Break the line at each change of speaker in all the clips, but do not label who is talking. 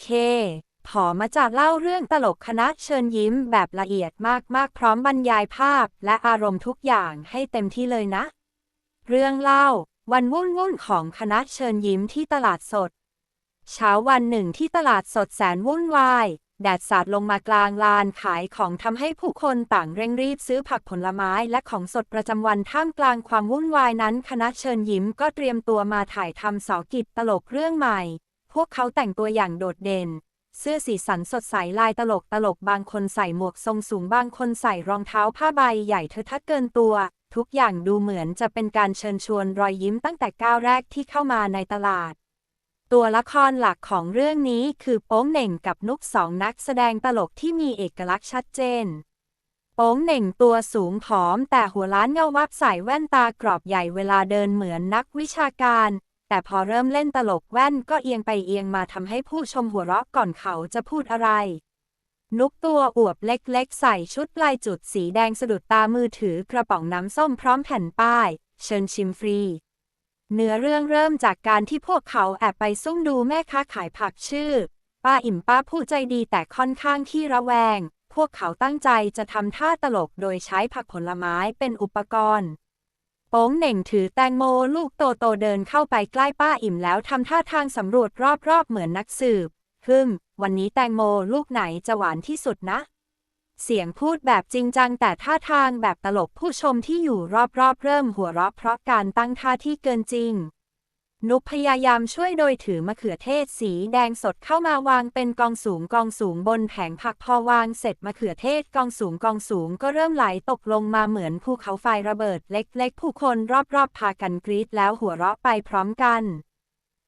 เคขอมาจากเล่าเรื่องตลกคณะเชิญยิ้มแบบละเอียดมากๆ พร้อมบรรยายภาพและอารมณ์ทุกอย่างให้เต็มที่เลยนะ เรื่องเล่า วันวุ่นวุ่นของคณะเชิญยิ้มที่ตลาดสด เช้าวันหนึ่งที่ตลาดสดแสนวุ่นวายแดดสาดลงมากลางลานขายของทำให้ผู้คนต่างเร่งรีบซื้อผักผลไม้และของสดประจำวันท่ามกลางความวุ่นวายนั้น คณะเชิญยิ้มก็เตรียมตัวมาถ่ายทำเสากิจตลกเรื่องใหม่ วกเขาแต่งตัวอย่างโดดเด่น เสื้อสีสันสดใสลายตลกตลกบางคนใส่หมวกทรงสูงบางคนใส่รองเท้าผ้าใบใหญ่เธอทักเกินตัว ทุกอย่างดูเหมือนจะเป็นการเชิญชวนรอยยิ้มตั้งแต่ก้าวแรกที่เข้ามาในตลาด ตัวละครหลักของเรื่องนี้คือโป้งเหน่งกับนุกสองนักแสดงตลกที่มีเอกลักษณ์ชัดเจนโป้งเหน่งตัวสูงผอมแต่หัวล้านเงาวับใส่แว่นตากรอบใหญ่เวลาเดินเหมือนนักวิชาการ แต่พอเริ่มเล่นตลกแว่นก็เอียงไปเอียงมาทำให้ผู้ชมหัวเราะก่อนเขาจะพูดอะไร นุกตัวอวบเล็กๆ ใส่ชุดลายจุดสีแดงสะดุดตามือถือกระป๋องน้ำส้มพร้อมแผ่นป้าย เชิญชิมฟรี เนื้อเรื่องเริ่มจากการที่พวกเขาแอบไปซุ่มดูแม่ค้าขายผักชื่อ ป้าอิ่มป้าผู้ใจดีแต่ค่อนข้างขี้ระแวง พวกเขาตั้งใจจะทำท่าตลกโดยใช้ผักผลไม้เป็นอุปกรณ์ โป้งเหน่งถือแตงโมลูกโตโตๆเดินเข้าไปใกล้ป้าอิ่มแล้วทำท่าทางสำรวจรอบๆเหมือนนักสืบฮึมวันนี้แตงโมลูกไหนจะหวานที่สุดนะ เสียงพูดแบบจริงจังแต่ท่าทางแบบตลกผู้ชมที่อยู่รอบๆเริ่มหัวเราะเพราะการตั้งท่าที่เกินจริง นุกพยายามช่วยโดยถือมะเขือเทศสีแดงสดเข้ามาวางเป็นกองสูงกองสูงบนแผงผักพอวางเสร็จมะเขือเทศกองสูงกองสูงก็เริ่มไหลตกลงมาเหมือนภูเขาไฟระเบิดเล็กๆ ผู้คนรอบๆ พากันกรี๊ดแล้วหัวเราะไปพร้อมกัน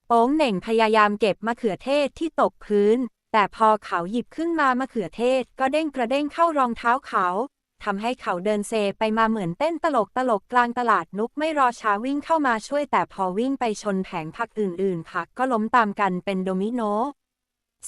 โป้งเหน่งพยายามเก็บมะเขือเทศที่ตกพื้น แต่พอเขาหยิบขึ้นมามะเขือเทศก็เด้งกระเด้งเข้ารองเท้าเขา ทำให้เขาเดินเซไปมาเหมือนเต้นตลกตลกกลางตลาดนุกไม่รอช้าวิ่งเข้ามาช่วยแต่พอวิ่งไปชนแผงผักอื่นๆผักก็ล้มตามกันเป็นโดมิโน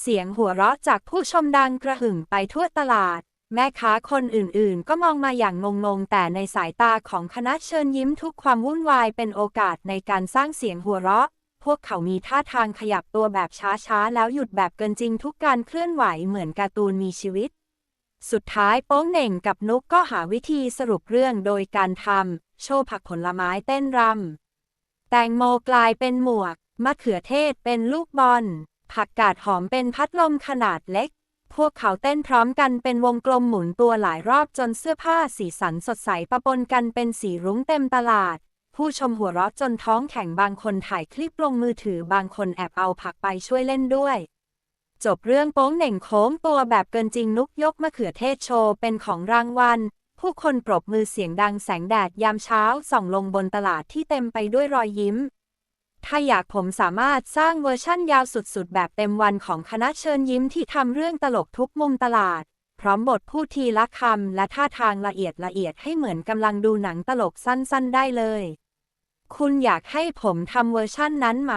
เสียงหัวเราะจากผู้ชมดังกระหึ่มไปทั่วตลาด แม่ค้าคนอื่นๆ ก็มองมาอย่างงงๆ แต่ในสายตาของคณะเชิญยิ้มทุกความวุ่นวายเป็นโอกาสในการสร้างเสียงหัวเราะพวกเขามีท่าทางขยับตัวแบบช้าๆ แล้วหยุดแบบเกินจริงทุกการเคลื่อนไหวเหมือนการ์ตูนมีชีวิต สุดท้ายโป้งเหน่งกับนุกก็หาวิธีสรุปเรื่องโดยการทำโชว์ผักผลไม้เต้นรำ แตงโมกลายเป็นหมวก มะเขือเทศเป็นลูกบอล ผักกาดหอมเป็นพัดลมขนาดเล็ก พวกเขาเต้นพร้อมกันเป็นวงกลมหมุนตัวหลายรอบจนเสื้อผ้าสีสันสดใสปะปนกันเป็นสีรุ้งเต็มตลาด ผู้ชมหัวเราะจนท้องแข็งบางคนถ่ายคลิปลงมือถือบางคนแอบเอาผักไปช่วยเล่นด้วย จบเรื่องโป้งเหน่งโค้งตัวแบบเกินจริงนุกยกมะเขือเทศโชว์เป็นของรางวัล ผู้คนปรบมือเสียงดังแสงแดดยามเช้าส่องลงบนตลาดที่เต็มไปด้วยรอยยิ้ม ถ้าอยากผมสามารถสร้างเวอร์ชั่นยาวสุดๆ แบบเต็มวันของคณะเชิญยิ้มที่ทำเรื่องตลกทุกมุมตลาด พร้อมบทพูดทีละคำและท่าทางละเอียดละเอียดให้เหมือนกำลังดูหนังตลกสั้นๆ ได้เลย คุณอยากให้ผมทำเวอร์ชั่นนั้นไหม